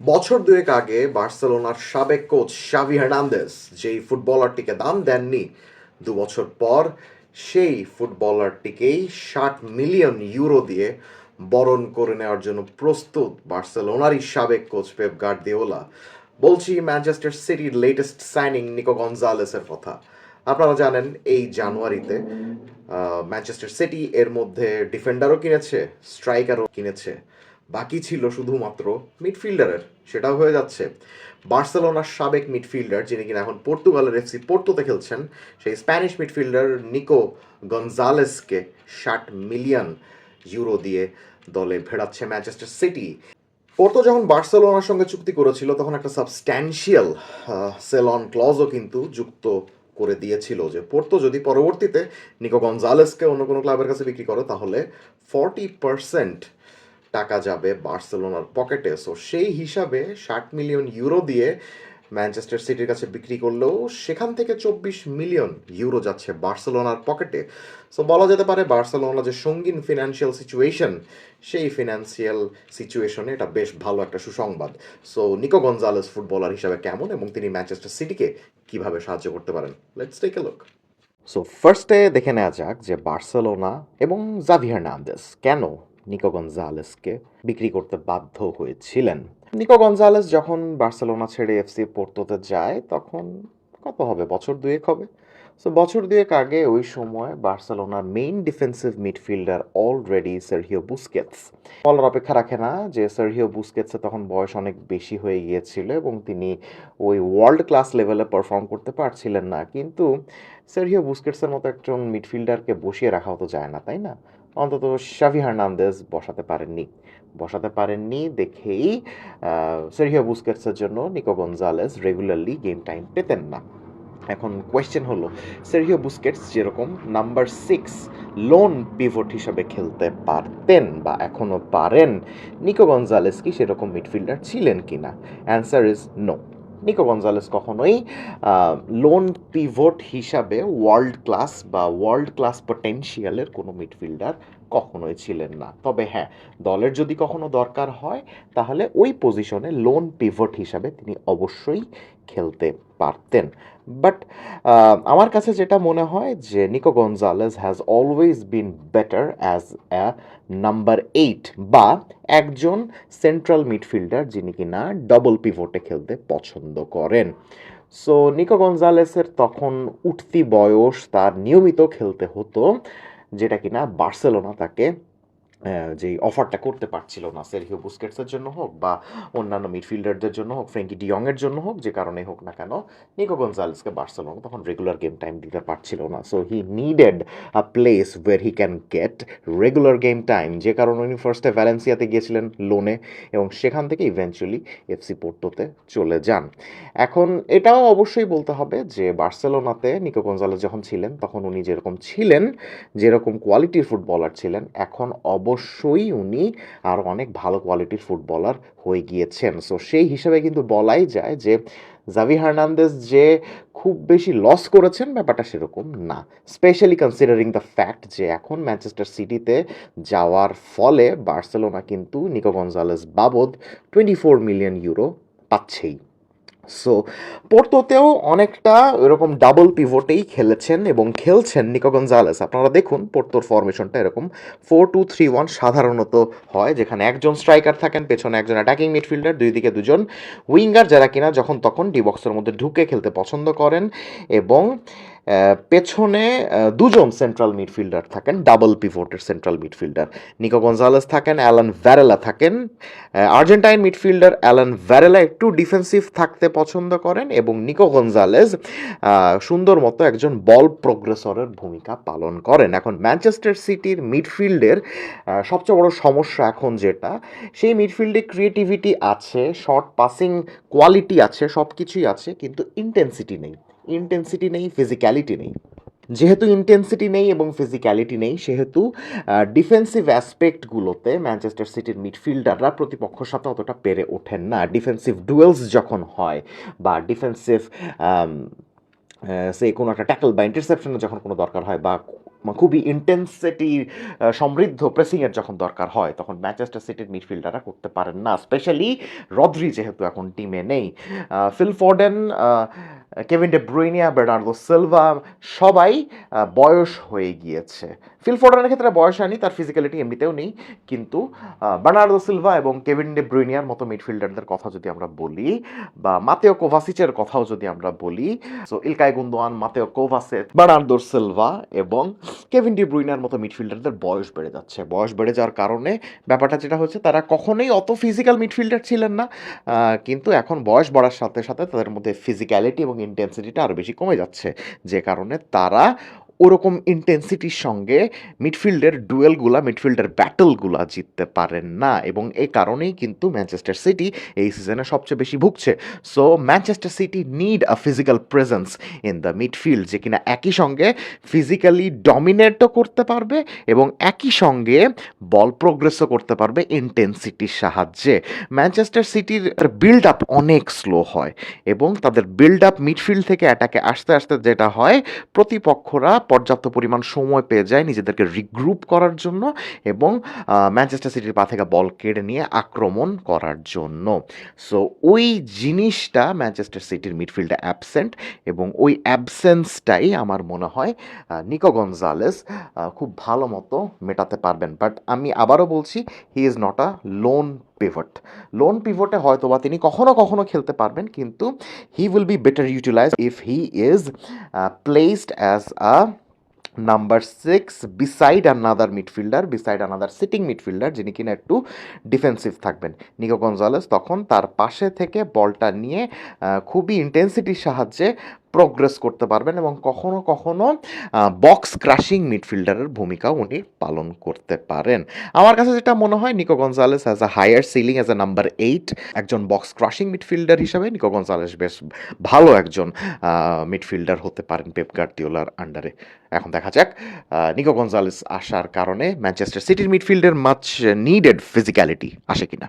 বছর দুয়েক আগে বার্সেলোনার সাবেক কোচ শাভি হার্নান্দেস যেই ফুটবলারটিকে দাম দেননি, দু বছর পর সেই ফুটবলারটিকেই ষাট মিলিয়ন ইউরো দিয়ে বরণ করে নেওয়ার জন্য প্রস্তুত বার্সেলোনারই সাবেক কোচ পেপ গার্দিওলা। বলছি ম্যানচেস্টার সিটির লেটেস্ট সাইনিং নিকো গনজালেসের কথা। আপনারা জানেন এই জানুয়ারিতে ম্যানচেস্টার সিটি এর মধ্যে ডিফেন্ডারও কিনেছে স্ট্রাইকারও কিনেছে। বাকি ছিল শুধুমাত্র মিডফিল্ডারের, সেটাও হয়ে যাচ্ছে। বার্সেলোনার সাবেক মিডফিল্ডার, যিনি কিনা এখন পর্তুগালের এফসি পোর্টোতে খেলছেন, সেই স্প্যানিশ মিডফিল্ডার নিকো গনজালেসকে ষাট মিলিয়ন ইউরো দিয়ে দলে ভেড়াচ্ছে ম্যানচেস্টার সিটি। পোর্তো যখন বার্সেলোনার সঙ্গে চুক্তি করেছিল, তখন একটা সাবস্ট্যান্সিয়াল সেলন ক্লজও কিন্তু যুক্ত করে দিয়েছিল যে পোর্তো যদি পরবর্তীতে নিকো গনজালেসকে অন্য কোনো ক্লাবের কাছে বিক্রি করে, তাহলে ফর্টি পার্সেন্ট টাকা যাবে বার্সেলোনার পকেটে। সো সেই হিসাবে ষাট মিলিয়ন ইউরো দিয়ে ম্যানচেস্টার সিটির কাছে বিক্রি করলেও সেখান থেকে চব্বিশ মিলিয়ন ইউরো যাচ্ছে বার্সেলোনার পকেটে। সো বলা যেতে পারে বার্সেলোনা যে সঙ্গীন ফিনান্সিয়াল সিচুয়েশন সেই ফিনান্সিয়াল সিচুয়েশনে এটা বেশ ভালো একটা সুসংবাদ। সো নিকো গনজালেস ফুটবলার হিসাবে কেমন এবং তিনি ম্যানচেস্টার সিটিকে কীভাবে সাহায্য করতে পারেন? Let's take a look so ফার্স্টে দেখে নেওয়া যাক যে বার্সেলোনা এবং জাভি হার্নান্দেস কেন নিকো গনজালেসকে বিক্রি করতে বাধ্য হয়েছিলেন। নিকো গনজালেস যখন বার্সেলোনা ছেড়ে এফসি পোর্টোতে যায়, তখন কত হবে? বছর দুয়েক হবে। সো বছর দুয়েক আগে ওই সময় বার্সেলোনার main defensive midfielder already Sergio Busquets বলার অপেক্ষা রাখে না যে সার্হিও বুস্কেটসের তখন বয়স অনেক বেশি হয়ে গিয়েছিল এবং তিনি ওই ওয়ার্ল্ড ক্লাস লেভেলে পারফর্ম করতে পারছিলেন না। কিন্তু সার্হিও বুস্কেটসের মতো একজন মিডফিল্ডারকে বসিয়ে রাখাও তো যায় না, তাই না? অন্তত শাভি হার্নান্দেজ বসাতে পারেননি। বসাতে পারেননি দেখেই সেরিও বুস্কেটসের জন্য Nico Gonzalez regularly game time পেতেন না। এখন কোয়েশ্চেন হলো, সেরিও বুস্কেটস যেরকম নাম্বার সিক্স লোন পিভট হিসাবে খেলতে পারতেন বা এখনও পারেন, নিকো গনজালেস কি সেরকম মিডফিল্ডার ছিলেন কিনা? Answer is no Nico Gonzalez কখনোই লোন পিভট হিসাবে ওয়ার্ল্ড ক্লাস বা ওয়ার্ল্ড ক্লাস পটেনশিয়ালের কোনো মিডফিল্ডার কখনোই ছিলেন না। তবে হ্যাঁ দলের যদি কখনো দরকার হয়, তাহলে ওই পজিশনে লোন পিভট হিসাবে তিনি অবশ্যই খেলতে পারতেন। বাট আমার কাছে যেটা মনে হয় যে Nico Gonzalez has always been better as a number eight বা একজন সেন্ট্রাল মিডফিল্ডার যিনি কিনা ডবল পিভোটে খেলতে পছন্দ করেন। সো নিকো গনজালেসের তখন উঠতি বয়স তার নিয়মিত খেলতে হতো। যেটা কিনা বার্সেলোনা তাকে যেই অফারটা করতে পারছিল না সেরহিও বুস্কেটসের জন্য হোক বা অন্যান্য মিডফিল্ডারদের জন্য হোক ফ্রেঙ্কি ডিয়ংয়ের জন্য হোক, যে কারণে হোক না কেন, নিকো গনজালেসকে বার্সেলোনা তখন রেগুলার গেম টাইম দিতে পারছিল না। So he needed a place where he can get regular game time যে কারণে উনি ফার্স্টে ভ্যালেন্সিয়াতে গিয়েছিলেন লোনে এবং সেখান থেকে ইভেনচুয়ালি এফসি পোর্টোতে চলে যান। এখন এটাও অবশ্যই বলতে হবে যে বার্সেলোনাতে নিকো গনজালেস যখন ছিলেন, তখন উনি যেরকম ছিলেন, যেরকম কোয়ালিটির ফুটবলার ছিলেন, এখন অবশ্যই উনি আরও অনেক ভালো কোয়ালিটির ফুটবলার হয়ে গিয়েছেন। সো সেই হিসাবে কিন্তু বলাই যায় যে জাভি হার্নান্দেজ যে খুব বেশি লস করেছেন ব্যাপারটা সেরকম না। স্পেশালি কনসিডারিং দ্য ফ্যাক্ট যে এখন ম্যানচেস্টার সিটিতে যাওয়ার ফলে বার্সেলোনা কিন্তু নিকো গনজালেস বাবদ টোয়েন্টি ফোর মিলিয়ন ইউরো পাচ্ছেই। সো পোর্তোতেও অনেকটা এরকম ডাবল পিভোটেই খেলেছেন এবং খেলছেন নিকো জালেস আপনারা দেখুন পোর্তোর ফরমেশনটা এরকম ফোর টু থ্রি ওয়ান সাধারণত হয়, যেখানে একজন স্ট্রাইকার থাকেন, পেছনে একজন অ্যাটাকিং মিডফিল্ডার দুই দিকে দুজন উইঙ্গার যারা কিনা যখন তখন ডি বক্সের মধ্যে ঢুকে খেলতে পছন্দ করেন এবং পেছনে দুজন সেন্ট্রাল মিডফিল্ডার থাকেন ডাবল পিভোটের সেন্ট্রাল মিডফিল্ডার নিকো গনজালেস থাকেন অ্যালান ভ্যারেলা থাকেন। আর্জেন্টাইন মিডফিল্ডার অ্যালান ভ্যারেলা একটু ডিফেন্সিভ থাকতে পছন্দ করেন এবং নিকো গনজালেস সুন্দর মতো একজন বল প্রোগ্রেসরের ভূমিকা পালন করেন। এখন ম্যানচেস্টার সিটির মিডফিল্ডের সবচেয়ে বড় সমস্যা এখন যেটা, সেই মিডফিল্ডে ক্রিয়েটিভিটি আছে শর্ট পাসিং কোয়ালিটি আছে সব কিছুই আছে, কিন্তু ইন্টেন্সিটি নেই। ইন্টেন্সিটি নেই ফিজিক্যালিটি নেই। যেহেতু ইন্টেন্সিটি নেই এবং ফিজিক্যালিটি নেই, সেহেতু ডিফেন্সিভ অ্যাসপেক্টগুলোতে ম্যানচেস্টার সিটির মিডফিল্ডাররা প্রতিপক্ষর সাথে অতটা পেরে ওঠেন না। ডিফেন্সিভ ডুয়েলস যখন হয় বা ডিফেন্সিভ সে কোনো একটা ট্যাকল বা ইন্টারসেপশনের যখন কোনো দরকার হয় বা খুবই ইন্টেন্সিটি সমৃদ্ধ প্রেসিংয়ের যখন দরকার হয় তখন ম্যানচেস্টার সিটির মিডফিল্ডাররা করতে পারেন না স্পেশালি রদ্রি যেহেতু এখন টিমে নেই। আহ, Phil Foden ah, Kevin De Bruyne Bernardo Silva সবাই বয়স হয়ে গিয়েছে। ফিল ফোর্ডেনের ক্ষেত্রে বয়স হয়নি তার ফিজিক্যালিটি এমনিতেও নেই কিন্তু বার্নার্দো সিলভা এবং কেভিন ডে ব্রুইনিয়ার মতো মিডফিল্ডারদের কথা যদি আমরা বলি বা মাতেও কোভাসিচের কথাও যদি আমরা বলি so Ilkay Gundogan Mateo Kovacic Bernardo Silva এবং কেভিন ডি ব্রুইনার মতো মিডফিল্ডারদের বয়স বেড়ে যাচ্ছে। বয়স বেড়ে যাওয়ার কারণে ব্যাপারটা যেটা হচ্ছে, তারা কখনোই অত ফিজিক্যাল মিডফিল্ডার ছিলেন না। কিন্তু এখন বয়স বাড়ার সাথে সাথে তাদের মধ্যে ফিজিক্যালিটি এবং ইন্টেন্সিটিটা আরও বেশি কমে যাচ্ছে। যে কারণে তারা ওরকম ইন্টেন্সিটির সঙ্গে মিডফিল্ডের ডুয়েলগুলা মিডফিল্ডের ব্যাটলগুলা জিততে পারেন না এবং এই কারণেই কিন্তু ম্যানচেস্টার সিটি এই সিজনে সবচেয়ে বেশি ভুগছে। So Manchester City need a physical presence in the midfield যে কিনা একই সঙ্গে ফিজিক্যালি ডমিনেটও করতে পারবে এবং একই সঙ্গে বল প্রোগ্রেসও করতে পারবে ইন্টেন্সিটির সাহায্যে। ম্যানচেস্টার সিটির বিল্ড আপ অনেক স্লো হয় এবং তাদের বিল্ড আপ মিডফিল্ড থেকে অ্যাটাকে আসতে আসতে যেটা হয়, প্রতিপক্ষরা পর্যাপ্ত পরিমাণ সময় পেয়ে যায় নিজেদেরকে রিগ্রুপ করার জন্য এবং ম্যানচেস্টার সিটির পা থেকে বল কেড়ে নিয়ে আক্রমণ করার জন্য। সো ওই জিনিসটা ম্যানচেস্টার সিটির মিডফিল্ডে অ্যাবসেন্ট এবং ওই অ্যাবসেন্সটাই আমার মনে হয় নিকো গনজালেস খুব ভালো মতো মেটাতে পারবেন। বাট আমি আবারও বলছি he is not a lone pivot lone পিভটে হয়তো বা তিনি কখনো কখনো খেলতে পারবেন, কিন্তু he will be better utilize if he is placed as a number six beside another midfielder beside another sitting midfielder যিনি কিনা একটু ডিফেন্সিভ থাকবেন। নিকো গঞ্জালেস তখন তার পাশে থেকে বলটা নিয়ে খুবই ইন্টেন্সিটির সাহায্যে প্রোগ্রেস করতে পারবেন এবং কখনো কখনো বক্স ক্রাশিং মিডফিল্ডারের ভূমিকা উনি পালন করতে পারেন। আমার কাছে যেটা মনে হয়, Nico Gonzalez as a higher ceiling as a number eight একজন বক্স ক্রাশিং মিডফিল্ডার হিসাবে নিকো গঞ্জালেস বেশ ভালো একজন মিডফিল্ডার হতে পারেন পেপ গার্দিওলার আন্ডারে এখন দেখা যাক নিকো গঞ্জালেস আসার কারণে ম্যানচেস্টার সিটির মিডফিল্ডের মাচ নিডেড ফিজিক্যালিটি আসে কিনা।